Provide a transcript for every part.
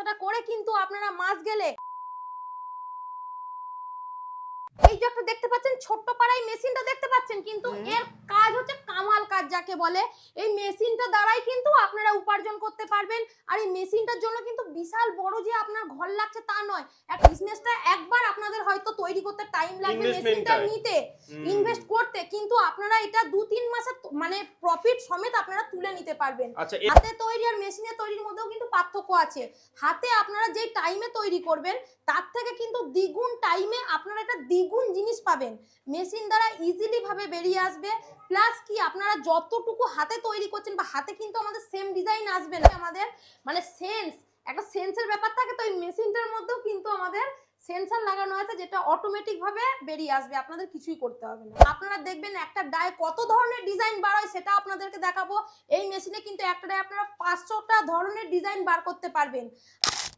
ব্যবসাটা করে কিন্তু আপনারা মাস গেলে এই যে একটা দেখতে পাচ্ছেন ছোট্ট পাড়ায় মেশিনটা দেখতে পাচ্ছেন কিন্তু এর কাজ হচ্ছে কামাল কাজ যাকে বলে। এই মেশিনটা দ্বারাই কিন্তু আপনারা উপার্জন করতে পারবেন আর এই মেশিনটার জন্য কিন্তু বিশাল বড় যে আপনার ঘর লাগছে তা নয়। এক বিজনেসটা একবার আপনাদের হয়তো তৈরি করতে টাইম লাগবে মেশিনটা নিতে ইনভেস্ট করতে কিন্তু আপনারা এটা দু তিন মাসে মানে প্রফিট সমেত আপনারা তুলে নিতে পারবেন। আচ্ছা হাতে তৈরি আর মেশিনে তৈরির মধ্যেও কিন্তু পার্থক্য আছে। হাতে আপনারা যেই টাইমে তৈরি করবেন তার থেকে কিন্তু দ্বিগুণ টাইমে আপনারা একটা দ্বিগুণ জিনিস পাবেন। মেশিন দ্বারা ইজিলি ভাবে বেরিয়ে আসবে। প্লাস কি, আপনারা যতটুকু হাতে তৈরি করছেন বা হাতে কিন্তু আমাদের সেম ডিজাইন আসবে না। আমাদের মানে সেন্স একটা সেন্সের ব্যাপার থাকে তো এই মেশিনটার মধ্যেও কিন্তু আমাদের সেন্সার লাগানো আছে যেটা অটোমেটিক ভাবে বেরিয়ে আসবে। আপনাদের কিছুই করতে হবে না। আপনারা দেখবেন একটা ডায়ে কত ধরনের ডিজাইন বার হয় সেটা আপনাদেরকে দেখাবো। এই মেশিনে কিন্তু একটা ডায়ে আপনারা পাঁচশোটা ধরনের ডিজাইন বার করতে পারবেন।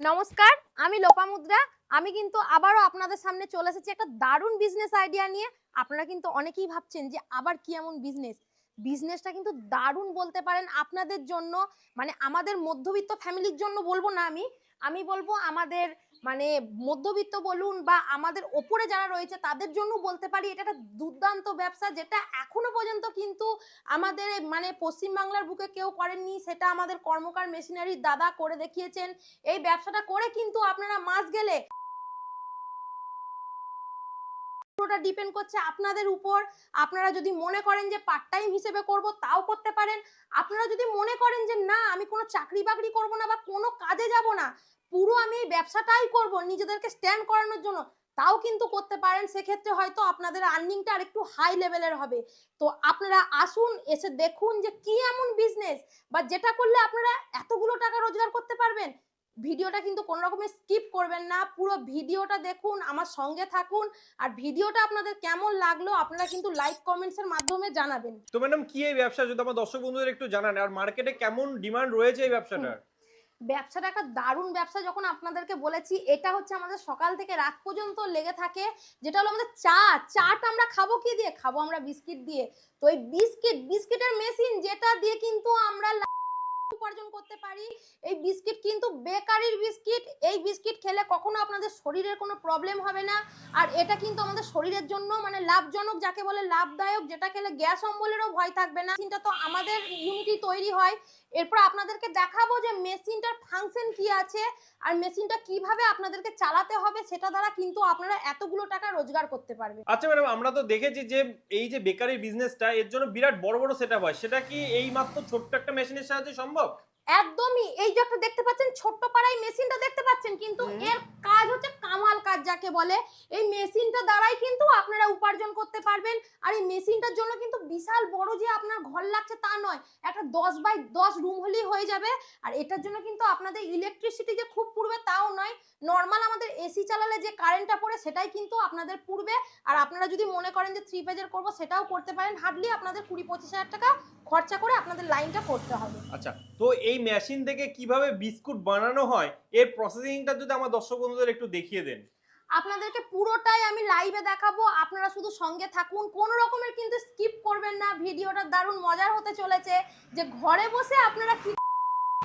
নমস্কার, আমি লোপামুদ্রা আমি কিন্তু আবারও আপনাদের সামনে চলে এসেছি একটা দারুণ বিজনেস আইডিয়া নিয়ে। আপনারা কিন্তু অনেকেই ভাবছেন যে আবার কি এমন বিজনেস বিজনেসটা কিন্তু দারুণ বলতে পারেন আপনাদের জন্য মানে আমাদের মধ্যবিত্ত ফ্যামিলির জন্য বলব না আমি। আমি বলব আমাদের মানে মধ্যবিত্ত বলুন বা আমাদের ওপরে যারা রয়েছে, তাদের জন্য বলতে পারি এটা একটা দুর্দান্ত ব্যবসা যেটা এখনও পর্যন্ত কিন্তু আমাদের মানে পশ্চিমবাংলার বুকে কেউ করেননি। সেটা আমাদের কর্মকার মেশিনারির দাদা করে দেখিয়েছেন। এই ব্যবসাটা করে কিন্তু আপনারা মাস গেলে পুরোটা ডিপেন্ড করছে আপনাদের উপর। আপনারা যদি মনে করেন যে পার্ট টাইম হিসেবে করব, তাও করতে পারেন। আপনারা যদি মনে করেন যে না, আমি কোনো চাকরি বাকরি করব না বা কোনো কাজে যাব না পুরো আমি এই ব্যবসাটাই করব নিজেদেরকে স্ট্যান্ড করানোর জন্য। তাও কিন্তু করতে পারেন সেক্ষেত্রে হয়তো আপনাদের আর্নিংটা আর একটু হাই লেভেলের হবে। তো আপনারা আসুন এসে দেখুন যে কি এমন বিজনেস বা যেটা করলে আপনারা এতগুলো টাকা রোজগার করতে পারবেন। ভিডিওটা কিন্তু কোনো রকমের স্কিপ করবেন না পুরো ভিডিওটা দেখুন আমার সঙ্গে থাকুন আর ভিডিওটা আপনাদের কেমন লাগল আপনারা কিন্তু লাইক কমেন্টসের মাধ্যমে জানাবেন। তো ম্যাডাম কি এই ব্যবসা যদি আমার দর্শক বন্ধুদের একটু জানান আর মার্কেটে কেমন ডিমান্ড রয়েছে এই ব্যবসাটার? ব্যবসাটা একটা দারুণ ব্যবসা যখন আপনাদেরকে বলেছি, এটা হচ্ছে আমাদের সকাল থেকে রাত পর্যন্ত লেগে থাকে, যেটা হলো আমাদের চা। চাটা আমরা খাব কি দিয়ে? খাব আমরা বিস্কিট দিয়ে। তো এই বিস্কিট, বিস্কিটের মেশিন যেটা দিয়ে কিন্তু আমরা উপার্জন করতে পারি। এই বিস্কিট কিন্তু বেকারির বিস্কিট। এই বিস্কিট খেলে কখনো আপনাদের শরীরের কোনো প্রবলেম হবে না। আর এটা কিন্তু আমাদের শরীরের জন্য মানে লাভজনক, যাকে বলে লাভদায়ক, যেটা খেলে গ্যাস অম্বলেরও ভয় থাকবে না। মেশিনটা তো আমাদের ইউনিটি তৈরি হয়। এরপর আপনাদেরকে দেখাবো যে মেশিনটার ফাংশন কি আছে আর মেশিনটা কীভাবে আপনাদেরকে চালাতে হবে সেটা দ্বারা কিন্তু আপনারা এতগুলো টাকা রোজগার করতে পারবেন। আচ্ছা ম্যাডাম, আমরা তো দেখেছি যে এই যে বেকারি বিজনেসটা এর জন্য বিরাট বড় বড় সেটআপ হয়। সেটা কি এই মাত্র ছোট্ট একটা মেশিনের সাহায্যে সম্ভব? একদমই এই যে একটা দেখতে পাচ্ছেন ছোট্ট পাড়ায় মেশিনটা দেখতে পাচ্ছেন কিন্তু এর কাজ হচ্ছে কামাল কাজ যাকে বলে। এই মেশিনটা দ্বারাই কিন্তু আপনারা উপার্জন করতে পারবেন আর এই মেশিনটার জন্য কিন্তু বিশাল বড় যে আপনার ঘর লাগছে তা নয় একটা দশ বাই দশ রুম হলেই হয়ে যাবে। আর এটার জন্য কিন্তু আপনাদের ইলেকট্রিসিটি যে খুব পুড়বে তাও নয় নর্মাল আমাদের এসি চালালে যে কারেন্টটা পড়ে সেটাই কিন্তু আপনাদের পুড়বে। আর আপনারা যদি মনে করেন যে থ্রি পেজের করব সেটাও করতে পারেন। হার্ডলি আপনাদের কুড়ি পঁচিশ হাজার টাকা খরচা করে আপনাদের লাইনটা করতে হবে। আচ্ছা তো এই মেশিন থেকে কীভাবে বিস্কুট বানানো হয়, এর প্রসেসিংটা যদি আমার দর্শক বন্ধুদের একটু দেখিয়ে দেন। আপনাদেরকে পুরোটাই আমি লাইভে দেখাবো, আপনারা শুধু সঙ্গে থাকুন, কোন রকমের কিন্তু স্কিপ করবেন না, ভিডিওটা দারুণ মজার হতে চলেছে, যে ঘরে বসে আপনারা কি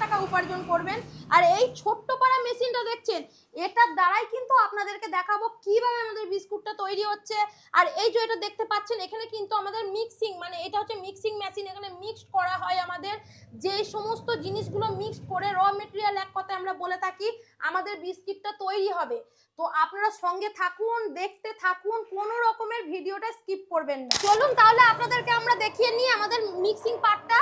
টাকা উপার্জন করবেন। আর এই ছোট্ট পাড়া মেশিনটা দেখছেন? এটার দ্বারাই কিন্তু আপনাদেরকে দেখাবো কীভাবে আমাদের বিস্কুটটা তৈরি হচ্ছে। আর এই যে এটা দেখতে পাচ্ছেন, এখানে কিন্তু আমাদের মিক্সিং মানে এটা হচ্ছে মিক্সিং মেশিন এখানে মিক্সড করা হয় আমাদের। যে সমস্ত জিনিসগুলো মিক্সড করে র মেটেরিয়াল এক কথায় আমরা বলে থাকি, আমাদের বিস্কিটটা তৈরি হবে। তো আপনারা সঙ্গে থাকুন, দেখতে থাকুন, কোনো রকমের ভিডিওটা স্কিপ করবেন না। চলুন তাহলে আপনাদেরকে আমরা দেখিয়ে নিই আমাদের মিক্সিং পার্টটা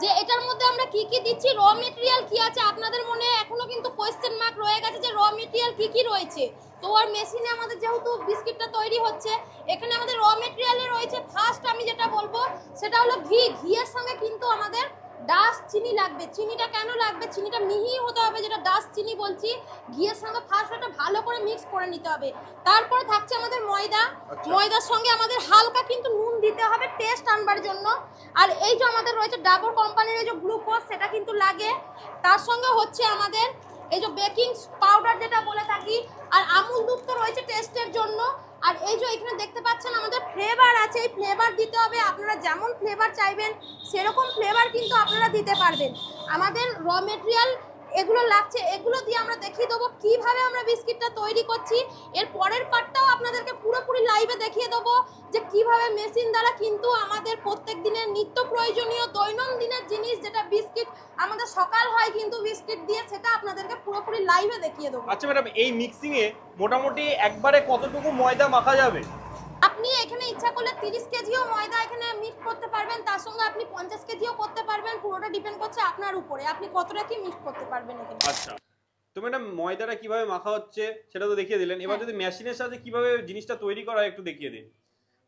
যে এটার মধ্যে আমরা কি কি দিচ্ছি? র মেটেরিয়াল কি আছে? আপনাদের মনে এখনও কিন্তু কোয়েশ্চেন মার্ক রয়ে গেছে যে র মেটেরিয়াল কি কি রয়েছে? তো আর মেশিনে আমাদের যেহেতু বিস্কিটটা তৈরি হচ্ছে, এখানে আমাদের র মেটেরিয়ালে রয়েছে ফার্স্ট আমি যেটা বলব, সেটা হলো ঘি। ঘিয়ের সঙ্গে কিন্তু আমাদের ডাস চিনি লাগবে। চিনিটা কেন লাগবে? চিনিটা মিহি হতে হবে যেটা ডাস চিনি বলছি। ঘিয়ের সঙ্গে ফার্স্ট ওটা ভালো করে মিক্স করে নিতে হবে। তারপরে থাকছে আমাদের ময়দা। আচ্ছা। ময়দার সঙ্গে আমাদের হালকা কিন্তু নুন দিতে হবে টেস্ট আনবার জন্য। আর এই যে আমাদের রয়েছে ডাবর কোম্পানির এই যে গ্লুকোজ সেটা কিন্তু লাগে। তার সঙ্গে হচ্ছে আমাদের এই যে বেকিং পাউডার যেটা বলে থাকি আর আমুল দুধ তো রয়েছে টেস্টের জন্য। আর এই যে এখানে দেখতে পাচ্ছেন আমাদের ফ্লেভার আছে। এই ফ্লেভার দিতে হবে। আপনারা যেমন ফ্লেভার চাইবেন সেরকম ফ্লেভার কিন্তু আপনারা দিতে পারবেন। আমাদের র মেটেরিয়াল এগুলো লাগছে, এগুলো দিয়ে আমরা দেখিয়ে দেবো কীভাবে আমরা বিস্কিটটা তৈরি করছি। এর পরের পার্টটাও আপনাদেরকে পুরোপুরি লাইভে দেখিয়ে দেবো যে কীভাবে মেশিন দ্বারা কিন্তু আমাদের প্রত্যেক দিনের নিত্য প্রয়োজনীয় দৈনন্দিনের জিনিস যেটা বিস্কিট, আমাদের সকাল হয় কিন্তু বিস্কিট দিয়ে সেটা আপনাদেরকে পুরোপুরি লাইভে দেখিয়ে দেবো। আচ্ছা ম্যাডাম, এই মিক্সিংয়ে মোটামুটি একবারে কতটুকু ময়দা মাখা যাবে? আপনি এখানে ইচ্ছা করলে তিরিশ কেজিও ময়দা এখানে মিক্স করতে পারবেন তার সঙ্গে আপনি পঞ্চাশ কেজিও করতে পারবেন পুরোটা ডিপেন্ড করছে আপনার উপরে। আপনি কতটা কি মিক্স করতে পারবেন এখানে? আচ্ছা। তো ম্যাডাম ময়দাটা কীভাবে মাখা হচ্ছে সেটা তো দেখিয়ে দিলেন। এবার হ্যাঁ। যদি মেশিনের সাথে কীভাবে জিনিসটা তৈরি করা হয় একটু দেখিয়ে দিন।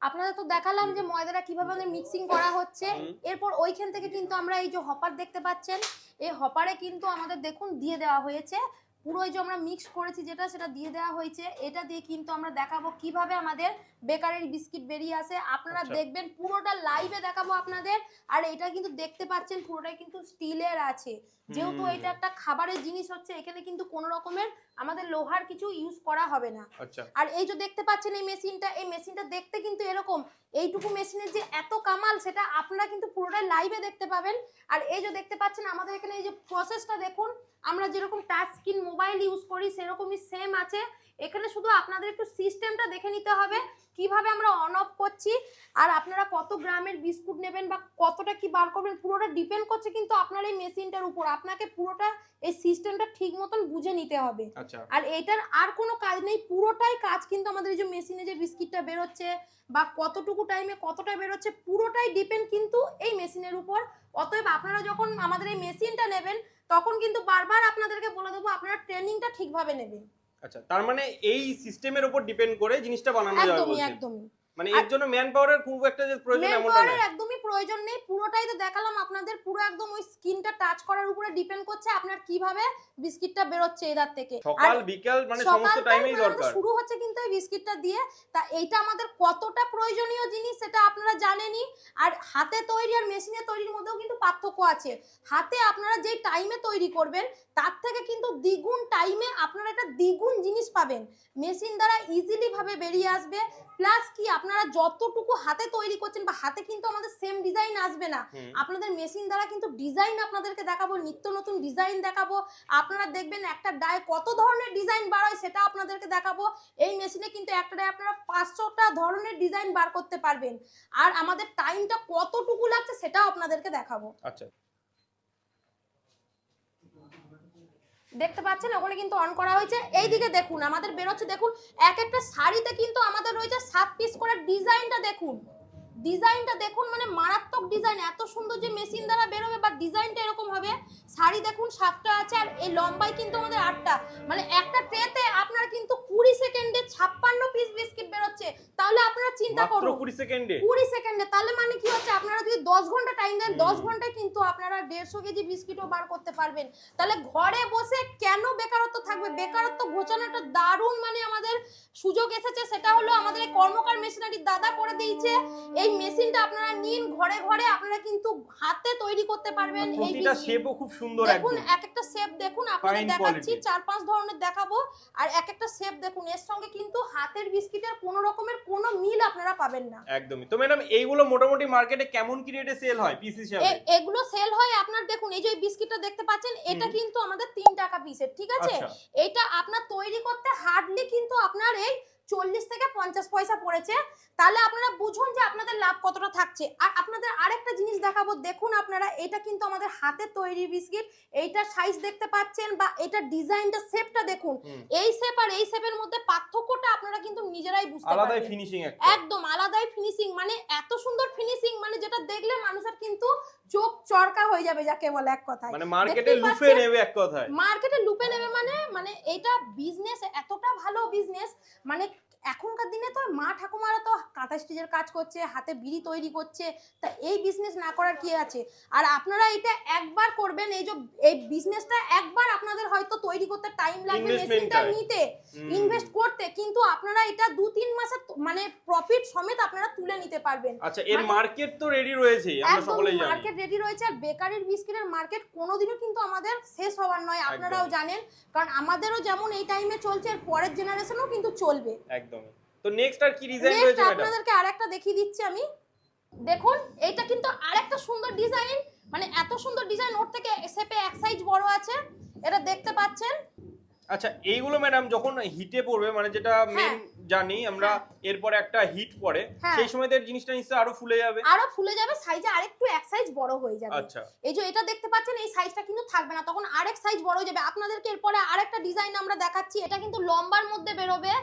আপনাদের তো দেখালাম যে ময়দাটা কীভাবে আমাদের মিক্সিং করা হচ্ছে। এরপর ওইখান থেকে কিন্তু আমরা এই যে হপার দেখতে পাচ্ছেন এই হপারে কিন্তু আমাদের দেখুন দিয়ে দেওয়া হয়েছে। পুরো যে আমরা মিক্স করেছি যেটা সেটা দিয়ে দেওয়া হয়েছে। এটা দিয়ে কিন্তু আমরা দেখাবো কীভাবে আমাদের বেকারের বিস্কিট বেরিয়ে আসে। আপনারা আচ্ছা। দেখবেন পুরোটা লাইভে দেখাবো আপনাদের। আর এটা কিন্তু দেখতে পাচ্ছেন পুরোটাই কিন্তু স্টিলের আছে। যেহেতু। এটা একটা খাবারের জিনিস হচ্ছে এখানে কিন্তু কোনো রকমের আমাদের লোহার কিছু ইউজ করা হবে না। আচ্ছা। আর এই যে দেখতে পাচ্ছেন এই মেশিনটা এই মেশিনটা দেখতে কিন্তু এরকম। এইটুকু মেশিনের যে এত কামাল সেটা আপনারা কিন্তু পুরোটাই লাইভে দেখতে পাবেন। আর এই যে দেখতে পাচ্ছেন আমাদের এখানে এই যে প্রসেসটা দেখুন আমরা যেরকম টাচ স্ক্রিন মোবাইল ইউজ করি সেরকমই সেম আছে। এখানে শুধু আপনাদের একটু সিস্টেমটা দেখে নিতে হবে কীভাবে আমরা অন অফ করছি। আর আপনারা কত গ্রামের বিস্কুট নেবেন বা কতটা কি বার করবেন পুরোটা ডিপেন্ড করছে কিন্তু আপনার এই মেশিনটার উপর। আপনাকে পুরোটা এই সিস্টেমটা ঠিক মতন বুঝে নিতে হবে। আচ্ছা। আর এটার আর কোনো কাজ নেই পুরোটাই কাজ কিন্তু আমাদের এই যে মেশিনে যে বিস্কিটটা বেরোচ্ছে বা কতটুকু টাইমে কতটা বেরোচ্ছে পুরোটাই ডিপেন্ড কিন্তু এই মেশিনের উপর। অতএব আপনারা যখন আমাদের এই মেশিনটা নেবেন তখন কিন্তু বারবার আপনাদেরকে বলে দেবো আপনারা ট্রেনিংটা ঠিকভাবে নেবেন। আচ্ছা তার মানে এই সিস্টেমের উপর ডিপেন্ড করে জিনিসটা বানানো যাবে একদমই একদমই। মানে এর জন্য ম্যান পাওয়ারের খুব একটা যে প্রয়োজন মেন এমনটা না একদমই প্রয়োজন নেই পুরোটাই তো দেখালাম আপনাদের পুরো একদম ওই স্কিনটা টাচ করার উপরে ডিপেন্ড করছে আপনার কীভাবে বিস্কিটটা বেরোচ্ছে এদার থেকে। সকাল বিকাল মানে সমস্ত টাইমেই দরকার। শুরু হচ্ছে কিন্তু এই বিস্কিটটা দিয়ে তা এইটা আমাদের কতটা প্রয়োজনীয় জিনিস সেটা আপনারা জানেনই। আর হাতে তৈরি আর মেশিনে তৈরির মধ্যেও কিন্তু পার্থক্য আছে। হাতে আপনারা যেই টাইমে তৈরি করবেন তার থেকে কিন্তু দ্বিগুণ টাইমে আপনারা একটা দ্বিগুণ জিনিস পাবেন। মেশিন দ্বারা ইজিলি ভাবে বেরিয়ে আসবে। প্লাস কি আপনারা যতটুকু হাতে তৈরি করছেন বা হাতে কিন্তু আমাদের সেম ডিজাইন আসবে না। আপনাদের মেশিন দ্বারা কিন্তু ডিজাইন আপনাদেরকে দেখাবো নিত্য নতুন ডিজাইন দেখাবো। আপনারা দেখবেন একটা ডায়ে কত ধরনের ডিজাইন বার হয় সেটা আপনাদেরকে দেখাবো। এই মেশিনে কিন্তু একটা ডায়ে আপনারা পাঁচশোটা ধরনের ডিজাইন বার করতে পারবেন। আর আমাদের টাইমটা কতটুকু লাগছে সেটাও আপনাদেরকে দেখাবো। আচ্ছা। দেখতে পাচ্ছেন? ওখানে কিন্তু অন করা হয়েছে। এইদিকে দেখুন, আমাদের বেরোচ্ছে, দেখুন এক একটা শাড়িতে কিন্তু আমাদের রয়েছে সাত পিস করে ডিজাইনটা দেখুন। ডিজাইনটা দেখুন মানে মারাত্মক ডিজাইন, এত সুন্দর যে মেশিন দ্বারা বেরোবে বা ডিজাইনটা এরকম হবে। শাড়ি দেখুন সাতটা আছে আর এই লম্বাই কিন্তু আমাদের আটটা। মানে একটা ট্রেতে আপনার কিন্তু কুড়ি সেকেন্ডে ছাপ্পান্ন পিস বিস্কিট বেরোচ্ছে। তাহলে আপনারা চিন্তা করুন কুড়ি সেকেন্ডে? কুড়ি সেকেন্ডে। তাহলে মানে কি হচ্ছে আপনারা যদি দশ ঘণ্টা টাইম দেন দশ ঘন্টায় কিন্তু আপনারা দেড়শো কেজি বিস্কিটও বার করতে পারবেন। তাহলে ঘরে বসে কেন বেকারত্ব থাকবে? বেকারত্ব ঘোচানো একটা দারুণ মানে আমাদের সুযোগ এসেছে। সেটা হলো আমাদের এই কর্মকার মেশিনারি দাদা করে দিয়েছে। এই মেশিনটা আপনারা নিন ঘরে ঘরে আপনারা কিন্তু হাতে তৈরি করতে পারবেন এই শেপও খুব সুন্দর দেখুন এক একটা শেপ দেখুন আপনাদের দেখাচ্ছি চার পাঁচ ধরনের দেখাবো আর এক একটা শেপ দেখুন এর সঙ্গে কিন্তু হাতের বিস্কিটের কোনো রকমের কোনো মিল আপনারা পাবেন না। একদমই। তো ম্যাডাম এইগুলো মোটামুটি মার্কেটে কেমন কি রেটে সেল হয় পিস হিসাবে? এগুলো সেল হয় আপনার দেখুন এই যে বিস্কিটটা দেখতে পাচ্ছেন এটা কিন্তু আমাদের তিন টাকা পিসের ঠিক আছে? আচ্ছা। এটা আপনার তৈরি করতে হার্ডলি কিন্তু আপনার এই চল্লিশ থেকে পঞ্চাশ পয়সা পড়েছে। তাহলে আপনারা বুঝুন যে আপনাদের লাভ কতটা থাকছে। আর আপনাদের আরেকটা জিনিস দেখাবো দেখুন আপনারা এটা কিন্তু আমাদের হাতে তৈরি বিস্কিট। এইটার সাইজ দেখতে পাচ্ছেন বা এটা ডিজাইনটা শেপটা দেখুন। এই শেপ আর এই শেপের মধ্যে পার্থক্যটা আপনারা কিন্তু নিজেরাই বুঝতে আলাদাই পারবেন ফিনিশিং একদম আলাদাই ফিনিশিং মানে এত সুন্দর ফিনিশিং মানে যেটা দেখলে মানুষের কিন্তু চোখ চরকা হয়ে যাবে যাকে বলে এক কথায়। মানে মার্কেটে লুফে নেবে এক কথায়। মার্কেটে লুপে নেবে মানে মানে এটা বিজনেস এতটা ভালো বিজনেস মানে এখনকার দিনে তো মা ঠাকুমারা তো কাঁথা স্টিচের কাজ করছে হাতে বিড়ি তৈরি করছে তা এই বিজনেস না করার কি আছে? আর আপনারা এটা একবার করবেন এই যে এই বিজনেসটা একবার আপনাদের হয়তো তৈরি করতে টাইম লাগবে মেশিনটা নিতে ইনভেস্ট করতে কিন্তু আপনারা এটা দু তিন মাসে মানে প্রফিট সমেত আপনারা তুলে নিতে পারবেন। আচ্ছা এর মার্কেট তো রেডি রয়েছে আমরা সকলেই জানি। মার্কেট রেডি রয়েছে আর বেকারির বিস্কিটের মার্কেট কোনোদিনও কিন্তু আমাদের শেষ হওয়ার নয় আপনারাও জানেন কারণ আমাদেরও যেমন এই টাইমে চলছে আর পরের জেনারেশনও কিন্তু চলবে। একদমই তো নেক্সট আর কি ডিজাইন রয়েছে ম্যাডাম আপনাদেরকে আরেকটা দেখিয়ে দিচ্ছি আমি। দেখুন এটা কিন্তু আরেকটা সুন্দর ডিজাইন মানে এত সুন্দর ডিজাইন ওর থেকে শেপে এক সাইজ বড় আছে। এটা দেখতে পাচ্ছেন? আচ্ছা এইগুলো ম্যাডাম যখন হিটে পড়বে মানে যেটা মেন জানি আমরা এরপরে একটা হিট পড়ে হ্যাঁ। সেই সময় জিনিসটা নিশ্চয়ই আরও ফুলে যাবে। আরও ফুলে যাবে সাইজে আরেকটু এক সাইজ বড় হয়ে যাবে। আচ্ছা। এই যে এটা দেখতে পাচ্ছেন এই সাইজটা কিন্তু থাকবে না তখন আরেক সাইজ বড় হয়ে যাবে। আপনাদেরকে এরপরে আরেকটা ডিজাইন আমরা দেখাচ্ছি এটা কিন্তু লম্বার মধ্যে বেরোবে।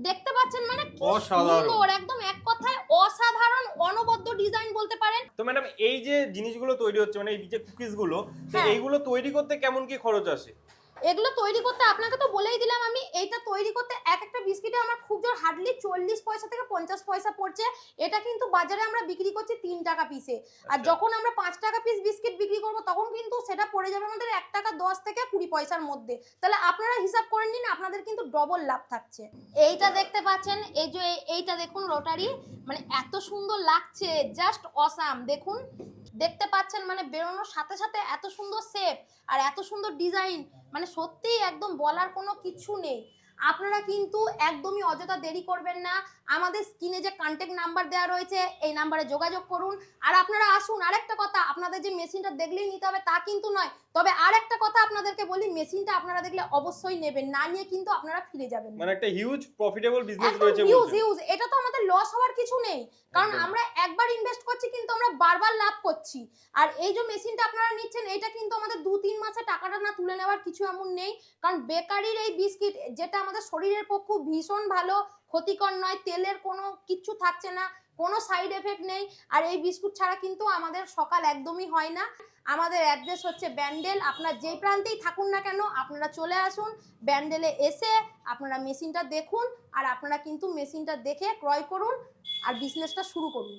দেখতে পাচ্ছেন মানে কি। সুন্দর একদম এক কথায় অসাধারণ অনবদ্য ডিজাইন বলতে পারেন তো ম্যাডাম এই যে জিনিসগুলো তৈরি হচ্ছে মানে এই যে কুকিজগুলো তো হ্যাঁ। এইগুলো তৈরি করতে কেমন কি খরচ আসে এগুলো তৈরি করতে আপনাকে তো বলেই দিলাম আমি এইটা তৈরি করতে এক একটা বিস্কিটে আমার খুব জোর হার্ডলি চল্লিশ পয়সা থেকে পঞ্চাশ পয়সা পড়ছে। এটা কিন্তু বাজারে আমরা বিক্রি করছি তিন টাকা পিসে আর আচ্ছা। যখন আমরা পাঁচ টাকা পিস বিস্কিট বিক্রি করব তখন কিন্তু সেটা পড়ে যাবে আমাদের এক টাকা দশ থেকে কুড়ি পয়সার মধ্যে। তাহলে আপনারা হিসাব করে নিন আপনাদের কিন্তু ডবল লাভ থাকছে। এইটা দেখতে পাচ্ছেন এই যে এইটা দেখুন রোটারি মানে এত সুন্দর লাগছে জাস্ট অসাম দেখুন দেখতে পাচ্ছেন মানে বেরোনোর সাথে সাথে এত সুন্দর শেপ আর এত সুন্দর ডিজাইন মানে সত্যিই একদম বলার কোনো কিছু নেই। আপনারা কিন্তু একদমই অযথা দেরি করবেন না। আমাদের স্ক্রিনে যে কন্ট্যাক্ট নাম্বার দেওয়া রয়েছে এই নাম্বারে যোগাযোগ করুন। আর আপনারা আসুন আরেকটা কথা আপনাদের যে মেশিনটা দেখলেই নিতে হবে তা কিন্তু নয়। তবে আর একটা কথা আপনাদেরকে বলি মেশিনটা আপনারা দেখলে অবশ্যই নেবেন না নিয়ে কিন্তু আপনারা ফিরে যাবেন মানে একটা হিউজ প্রফিটেবল বিজনেস রয়েছে হিউজ হিউজ এটা তো আমাদের লস হওয়ার কিছু নেই। কারণ আমরা একবার ইনভেস্ট করছি কিন্তু আমরা বারবার লাভ করছি। আর এই যে মেশিনটা আপনারা নিচ্ছেন, এটা কিন্তু আমাদের দু তিন মাসে টাকাটা না তুলে নেওয়ার কিছু এমন নেই। কারণ বেকারির এই বিস্কিট, যেটা আমাদের শরীরের পক্ষে ভীষণ ভালো, ক্ষতিকর নয়, তেলের কোনো কিচ্ছু থাকছে না, কোনো সাইড এফেক্ট নেই। আর এই বিস্কুট ছাড়া কিন্তু আমাদের সকাল একদমই হয় না। আমাদের অ্যাড্রেস হচ্ছে ব্যান্ডেল, আপনার যেই প্রান্তেই থাকুন না কেন, আপনারা চলে আসুন, ব্যান্ডেলে এসে আপনারা মেশিনটা দেখুন, আর আপনারা কিন্তু মেশিনটা দেখে ক্রয় করুন, আর বিজনেসটা শুরু করুন।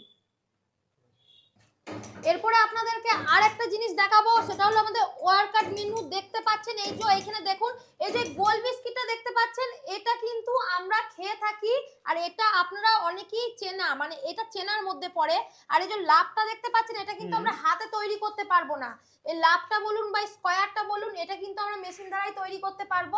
এরপরে আপনাদেরকে আর একটা জিনিস দেখাবো সেটা হলো আমাদের ওয়ার্কার মেনু দেখতে পাচ্ছেন। এই যে এখানে দেখুন এই যে গোল বিস্কিটটা দেখতে পাচ্ছেন এটা কিন্তু আমরা খেয়ে থাকি আর এটা আপনারা অনেকেই চেনা মানে এটা চেনার মধ্যে পড়ে। আর এই যে লাভটা দেখতে পাচ্ছেন এটা কিন্তু আমরা হাতে তৈরি করতে পারব না। এই লাভটা বলুন বা স্কোয়ারটা বলুন এটা কিন্তু আমরা মেশিন দ্বারাই তৈরি করতে পারব।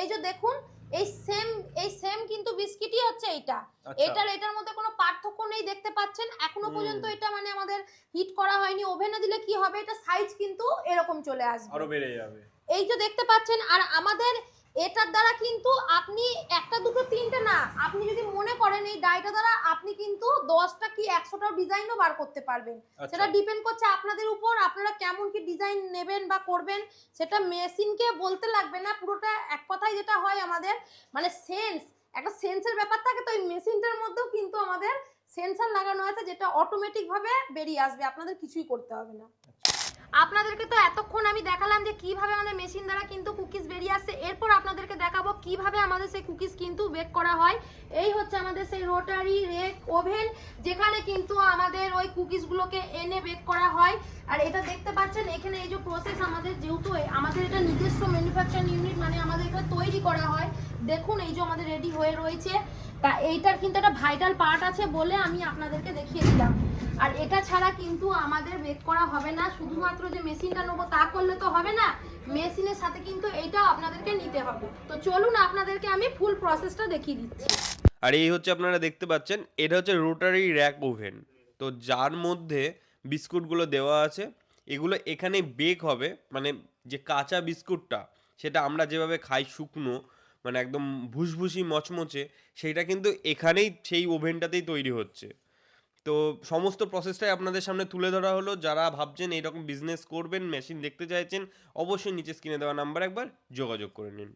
এই যে দেখুন এই সেম এই সেম কিন্তু বিস্কিটই হচ্ছে এইটা। আচ্ছা। এটার এটার মধ্যে কোনো পার্থক্য নেই দেখতে পাচ্ছেন। এখনও পর্যন্ত এটা মানে আমাদের হিট করা হয়নি। ওভেনে দিলে কি হবে? এটা সাইজ কিন্তু এরকম চলে আসবে। আরও বেড়ে যাবে। এই যে দেখতে পাচ্ছেন আর আমাদের এটার দ্বারা কিন্তু আপনি একটা দুটো তিনটে না আপনি যদি মনে করেন এই ডাইটা দ্বারা আপনি কিন্তু দশটা কি একশোটা ডিজাইনও বার করতে পারবেন। আচ্ছা। সেটা ডিপেন্ড করছে আপনাদের উপর আপনারা কেমন কি ডিজাইন নেবেন বা করবেন সেটা মেশিনকে বলতে লাগবে না পুরোটা এক কথায় যেটা হয় আমাদের মানে সেন্স একটা সেন্সের ব্যাপার থাকে তো এই মেশিনটার মধ্যেও কিন্তু আমাদের সেন্সার লাগানো আছে যেটা অটোমেটিক ভাবে বেরিয়ে আসবে আপনাদের কিছুই করতে হবে না। আপনাদেরকে তো এতক্ষণ আমি দেখালাম যে কীভাবে আমাদের মেশিন দ্বারা কিন্তু কুকিজ বেরিয়ে আসছে। এরপর আপনাদেরকে দেখাবো কীভাবে আমাদের সেই কুকিজ কিন্তু বেক করা হয়। এই হচ্ছে আমাদের সেই রোটারি রেক ওভেন যেখানে কিন্তু আমাদের ওই কুকিজগুলোকে এনে বেক করা হয়। আর এটা দেখতে পাচ্ছেন, এখানে এই যে প্রসেস আমাদের যেহেতু আমাদের এটা নিজস্ব ম্যানুফ্যাকচারিং ইউনিট মানে আমাদের এখানে তৈরি করা হয়। দেখুন, এই যে আমাদের রেডি হয়ে রয়েছে। তা এইটার কিন্তু একটা ভাইটাল পার্ট আছে বলে আমি আপনাদেরকে দেখিয়ে দিলাম আর এটা ছাড়া কিন্তু আমাদের বেক করা হবে না। শুধুমাত্র যে মেশিনটা নেব তা করলে তো হবে না মেশিনের সাথে কিন্তু এইটাও আপনাদেরকে নিতে হবে। তো চলুন আপনাদেরকে আমি ফুল প্রসেসটা দেখিয়ে দিচ্ছি। আর এই হচ্ছে আপনারা দেখতে পাচ্ছেন, এটা হচ্ছে রোটারি র্যাক ওভেন তো যার মধ্যে বিস্কুটগুলো দেওয়া আছে, এগুলো এখানে বেক হবে মানে যে কাঁচা বিস্কুটটা, সেটা আমরা যেভাবে খাই শুকনো মানে একদম ভুসভুসি মচমচে, সেইটা কিন্তু এখানেই সেই ওভেনটাতেই তৈরি হচ্ছে। তো সমস্ত প্রসেসটাই আপনাদের সামনে তুলে ধরা হলো। যারা ভাবছেন এইরকম বিজনেস করবেন মেশিন দেখতে চাইছেন, অবশ্যই নিচে স্ক্রিনে দেওয়া নাম্বার একবার যোগাযোগ করে নিন।